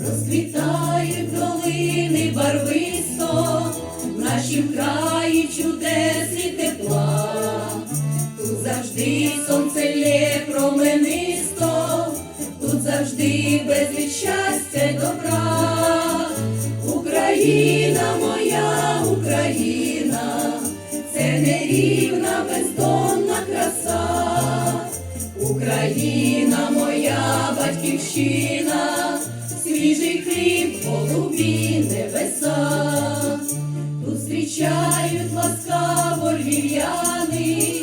Розквітають долини барвисто, в краї чудес тепла, тут завжди сонце лє променисто, тут завжди безліч добра, Україна моя, Україна, це не рівна бездомна. Україна моя батьківщина, свіжий хліб, голубі небеса. Зустрічають ласкаво львів'яни,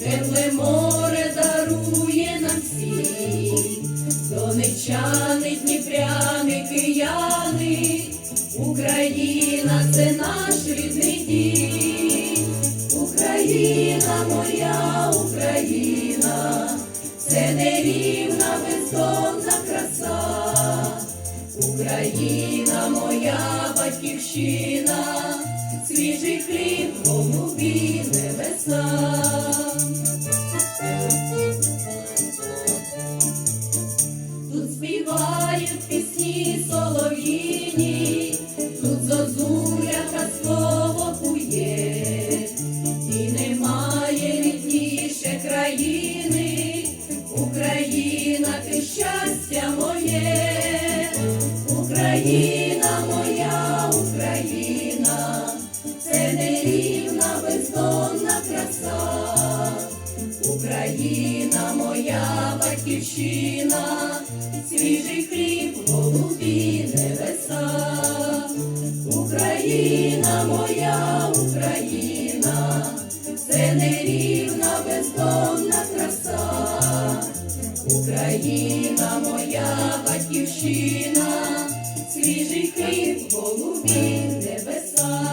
тепле море дарує нам всім. Донечани, дніпряни, кияни, Україна це наш рідний дім. Україна моя, Україна, це нерівна бездонна краса. Україна моя батьківщина, свіжий хліб, голубі небеса. Тут співають пісні солов'їні, тут зозуля казково кує, і немає рідніше країни, щастя моє, Україна моя, Україна, це нерівна бездонна краса. Україна моя батьківщина, свіжий хліб, голубі небеса. Україна моя, Україна, це нерівна бездонна краса. Україна моя батьківщина, свіжий хліб, голубі небеса.